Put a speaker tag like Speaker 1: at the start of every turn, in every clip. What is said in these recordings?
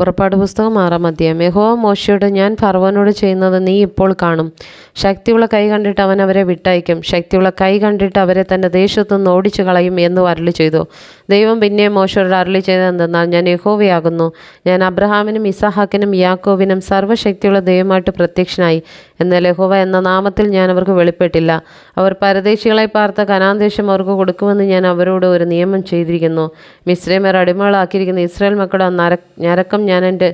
Speaker 1: പുറപ്പാട് പുസ്തകം ആറാം അധ്യായം. യഹോവ മോശയോട് ഞാൻ ഫർവനോട് ചെയ്യുന്നത് നീ ഇപ്പോൾ കാണും. ശക്തിയുള്ള കൈ കണ്ടിട്ട് അവൻ അവരെ വിട്ടയക്കും. ശക്തിയുള്ള കൈ കണ്ടിട്ട് അവരെ തന്റെ ദേശത്തു നിന്ന് ഓടിച്ചു കളയും എന്ന് അരളി ചെയ്തു. ദൈവം പിന്നെ മോശയോട് അരളി ചെയ്തതെന്തെന്നാൽ ഞാൻ യഹോവയാകുന്നു. ഞാൻ അബ്രഹാമിനും ഇസഹാക്കിനും യാക്കോവിനും സർവശക്തിയുള്ള ദൈവമായിട്ട് പ്രത്യക്ഷനായി. എന്നാൽ യഹോവ എന്ന നാമത്തിൽ ഞാൻ അവർക്ക് വെളിപ്പെട്ടില്ല. അവർ പരദേശികളെ പാർത്ത കനാന്തേശം അവർക്ക് കൊടുക്കുമെന്ന് ഞാൻ അവരോട് ഒരു നിയമം ചെയ്തിരിക്കുന്നു. മിശ്രമേർ അടിമകളാക്കിയിരിക്കുന്ന ഇസ്രായേൽ മക്കളുടെ നര ഞരക്കം ഞാൻ എന്റെ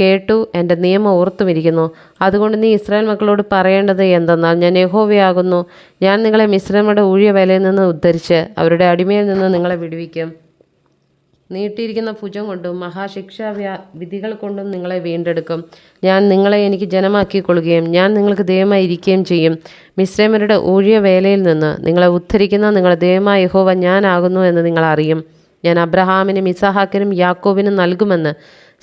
Speaker 1: കേട്ടു എന്റെ നിയമം ഓർത്തുമിരിക്കുന്നു. അതുകൊണ്ട് നീ ഇസ്രായേൽ മക്കളോട് പറയേണ്ടത് എന്തെന്നാൽ ഞാൻ യഹോവയാകുന്നു. ഞാൻ നിങ്ങളെ മിശ്രമയുടെ ഊഴിയ വേലയിൽ നിന്ന് ഉദ്ധരിച്ച് അവരുടെ അടിമയിൽ നിന്ന് നിങ്ങളെ വിടുവിക്കും. നീട്ടിയിരിക്കുന്ന ഭുജം കൊണ്ടും മഹാശിക്ഷാ വ്യാ വിധികൾ കൊണ്ടും നിങ്ങളെ വീണ്ടെടുക്കും. ഞാൻ നിങ്ങളെ എനിക്ക് ജനമാക്കി കൊള്ളുകയും ഞാൻ നിങ്ങൾക്ക് ദൈവമായി ഇരിക്കുകയും ചെയ്യും. മിശ്രമരുടെ ഊഴിയ വേലയിൽ നിന്ന് നിങ്ങളെ ഉദ്ധരിക്കുന്ന നിങ്ങളെ ദൈവമായ യഹോവ ഞാനാകുന്നു എന്ന് നിങ്ങൾ അറിയും. ഞാൻ അബ്രഹാമിനും ഇസഹാക്കിനും യാക്കോബിനും നൽകുമെന്ന്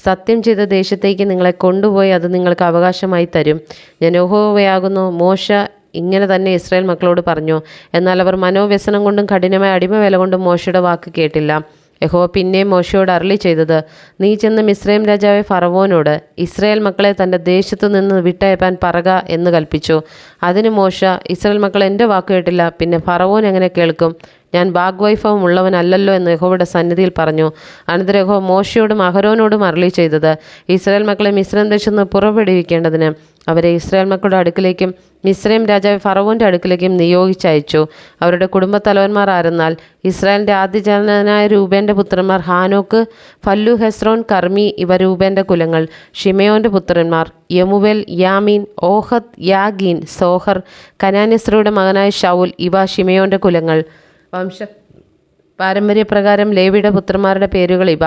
Speaker 1: സത്യം ചെയ്ത ദേശത്തേക്ക് നിങ്ങളെ കൊണ്ടുപോയി അത് നിങ്ങൾക്ക് അവകാശമായി തരും. ഞാൻ യഹോവയാകുന്നു. മോശ ഇങ്ങനെ തന്നെ ഇസ്രായേൽ മക്കളോട് പറഞ്ഞു. എന്നാൽ അവർ മനോവ്യസനം കൊണ്ടും കഠിനമായ അടിമവേല കൊണ്ടും മോശയുടെ വാക്ക് കേട്ടില്ല. യഹോ പിന്നെ മോശയോട് അരളി ചെയ്തത് നീ ചെന്ന് മിസ്രൈം രാജാവെ ഫറവോനോട് ഇസ്രായേൽ മക്കളെ തന്റെ ദേശത്തു നിന്ന് വിട്ടയപ്പാൻ പറക എന്ന് കൽപ്പിച്ചു. അതിന് മോശ ഇസ്രായേൽ മക്കൾ എന്റെ വാക്ക് കേട്ടില്ല. പിന്നെ ഫറവോൻ എങ്ങനെ കേൾക്കും? ഞാൻ ഭാഗ്വൈഭവം ഉള്ളവനല്ലല്ലോ എന്ന് യഹോവയുടെ സന്നിധിയിൽ പറഞ്ഞു. അനന്തര യഹോ മോശയോടും അഹരോനോടും അരളി ചെയ്തത് ഇസ്രായേൽ മക്കളെ മിശ്രം ദേശത്ത് പുറപ്പെടുവിക്കേണ്ടതിന്. അവരെ ഇസ്രായേൽ മക്കളുടെ അടുക്കിലേക്കും മിശ്രയും രാജാവ് ഫറവോന്റെ അടുക്കിലേക്കും നിയോഗിച്ചയച്ചു അവരുടെ കുടുംബത്തലവന്മാർ ആരെന്നാൽ ഇസ്രായേലിന്റെ ആദ്യജനനായ രൂപേന്റെ പുത്രന്മാർ ഹാനോക്ക് ഫല്ലു ഹെസ്രോൻ കർമ്മി ഇവ രൂപേന്റെ കുലങ്ങൾ ഷിമയോന്റെ പുത്രന്മാർ യമുവേൽ യാമീൻ ഓഹദ് യാഗീൻ സോഹർ കനാനിസ്രയുടെ മകനായ ഷൗൽ ഇവ ഷിമയോന്റെ കുലങ്ങൾ. വംശ പാരമ്പര്യപ്രകാരം ലേവിയുടെ പുത്രന്മാരുടെ പേരുകൾ ഇവ.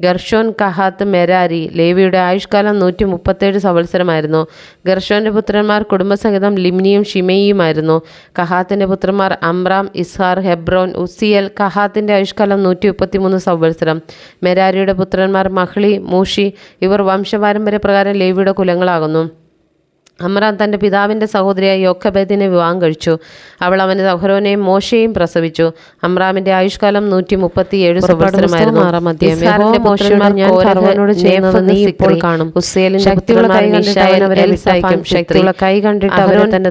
Speaker 1: ഗർഷോൻ കഹാത്ത് മെരാരി ലേവിയുടെ ആയുഷ്കാലം നൂറ്റി മുപ്പത്തേഴ് സംവത്സരമായിരുന്നു. ഗർഷോന്റെ പുത്രന്മാർ കുടുംബസഹിതം ലിംനിയും ഷിമയിയുമായിരുന്നു. കഹാത്തിന്റെ പുത്രന്മാർ അമ്രാം ഇസ്ഹാർ ഹെബ്രോൻ ഉസിയൽ കഹാത്തിന്റെ ആയുഷ്കാലം നൂറ്റി മുപ്പത്തിമൂന്ന് സംവത്സരം. മെരാരിയുടെ പുത്രന്മാർ മഹ്ളി മൂഷി ഇവർ വംശപാരമ്പര്യപ്രകാരം ലേവിയുടെ കുലങ്ങളാകുന്നു. അമ്രാൻ തന്റെ പിതാവിന്റെ സഹോദരിയായ യോക്കബേദിനെ വിവാഹം കഴിച്ചു. അവൾ അവന് സഹോരോനെയും മോശയെയും പ്രസവിച്ചു. അമ്രാമിന്റെ ആയുഷ്കാലം നൂറ്റി മുപ്പത്തി ഏഴ് ശക്തിയുള്ള കൈ കണ്ടിട്ട് തന്റെ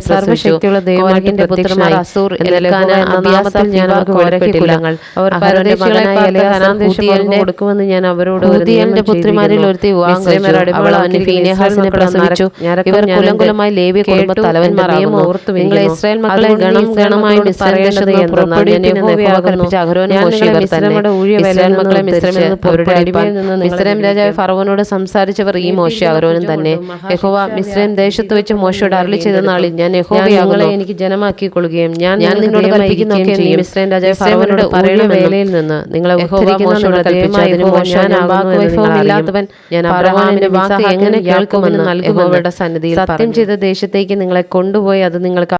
Speaker 1: സർവശക്തിയുള്ള ദൈവത്തിന്റെ പുത്രന്മാർ അസൂർ ഞാൻ അവർക്ക് അവർ കൊടുക്കുമെന്ന് ഞാൻ അവരോട് പുത്രിമാരിൽ ഒരുത്തി പ്രസവിച്ചു ഇവർ കുലംകുലമായി ലേവ്യ കുടുംബ തലവന്മാരാകുന്നു നിങ്ങൾ ഇസ്രായേൽ മക്കളെ ഗണം ഗണമായി രാജാവ് ഫറവോനോട് സംസാരിച്ചവർ ഈ മോശ അഹരോനും തന്നെ. യഹോവ മിശ്രൈം ദേശത്ത് വെച്ച് മോശയോട് അരളി ചെയ്ത നാളിൽ ഞാൻ യഹോവയാകുന്നു. എനിക്ക് ജനമാക്കി കൊള്ളുകയും ഞാൻ ഞാൻ നിന്നോട് കൽപ്പിക്കുന്നൊക്കെ രാജാവ് ഫറവോനോട് പറയണ വേലയിൽ നിന്ന് നിങ്ങളെ ഞാൻ അബ്രഹാമിന്റെ വാക്ക് എങ്ങനെ കേൾക്കുമെന്ന് നൽകുമെന്ന് സന്നിധിയിൽ സത്യം ചെയ്ത ദേശത്തേക്ക് നിങ്ങളെ കൊണ്ടുപോയി അത് നിങ്ങൾക്ക്